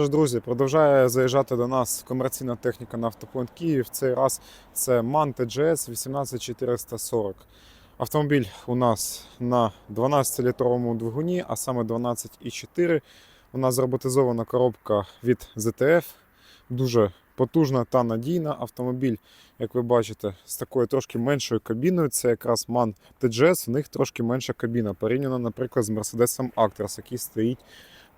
Що ж, друзі, продовжує заїжджати до нас комерційна техніка на автопоінт Київ. В цей раз це MAN TGS 18440. Автомобіль у нас на 12-літровому двигуні, а саме 12,4. У нас зроботизована коробка від ZTF. Дуже потужна та надійна. Автомобіль, як ви бачите, з такою трошки меншою кабіною. Це якраз MAN TGS, у них трошки менша кабіна, порівняно, наприклад, з Mercedes Actros, який стоїть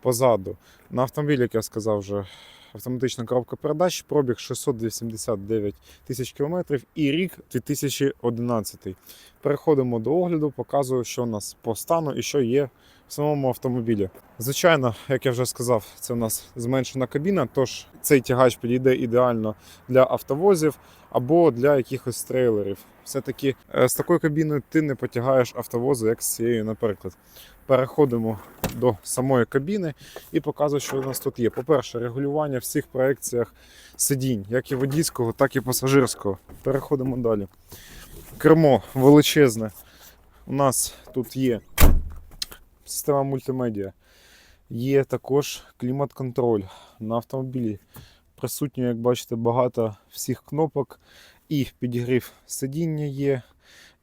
позаду. На автомобілі, як я сказав, вже автоматична коробка передач, пробіг 689 тисяч кілометрів і рік 2011. Переходимо до огляду, показую, що у нас по стану і що є самому автомобілі. Звичайно, як я вже сказав, це у нас зменшена кабіна, тож цей тягач підійде ідеально для автовозів або для якихось трейлерів. Все-таки е, з такою кабіною ти не потягаєш автовози, як з цією, наприклад. Переходимо до самої кабіни і показую, що у нас тут є. По-перше, регулювання всіх проекціях сидінь, як і водійського, так і пасажирського. Переходимо далі. Кермо величезне. У нас тут є система мультимедіа. Є також клімат-контроль на автомобілі. Присутньо, як бачите, багато всіх кнопок. І підігрів сидіння є,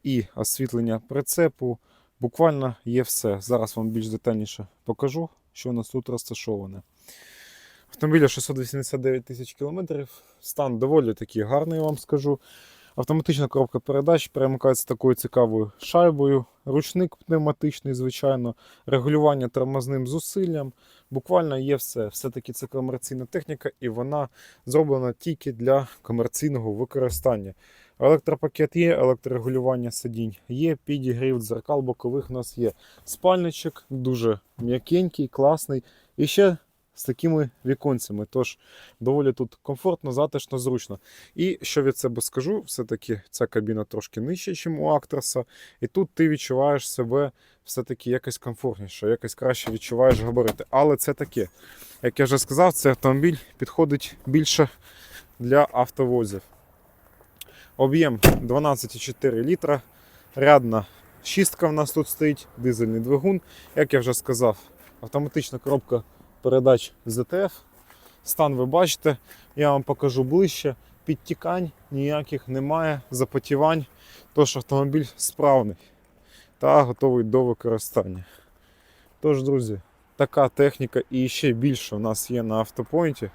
і освітлення прицепу. Буквально є все. Зараз вам більш детальніше покажу, що у нас тут розташоване. Автомобіля 689 тисяч кілометрів. Стан доволі такий гарний, я вам скажу. Автоматична коробка передач перемикається такою цікавою шайбою. Ручник пневматичний, звичайно, регулювання тормозним зусиллям. Буквально є все. Все-таки це комерційна техніка, і вона зроблена тільки для комерційного використання. Електропакет є, електрорегулювання сидінь є, підігрів дзеркал бокових у нас є. Спальничок дуже м'якенький, класний. І ще з такими віконцями. Тож доволі тут комфортно, затишно, зручно. І що від себе скажу, все-таки ця кабіна трошки нижча, ніж у Актраса. І тут ти відчуваєш себе все-таки якось комфортніше, якось краще відчуваєш габарити. Але це таке. Як я вже сказав, цей автомобіль підходить більше для автовозів. Об'єм 12,4 літра. Рядна шістка в нас тут стоїть, дизельний двигун. Як я вже сказав, автоматична коробка передач ZTF. Стан ви бачите, я вам покажу ближче. Підтікань ніяких немає, запотівань. Тож автомобіль справний та готовий до використання. Тож, друзі, така техніка і ще більше у нас є на автопойнті.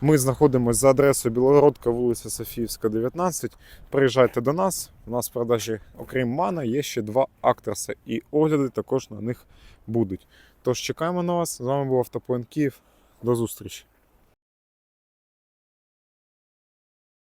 Ми знаходимося за адресою Білогородка, вулиця Софіївська, 19. Приїжджайте до нас. У нас в продажі, окрім Мана, є ще два Актерса, і огляди також на них будуть. Тож чекаємо на вас. З вами був Автопоінт Київ. До зустрічі!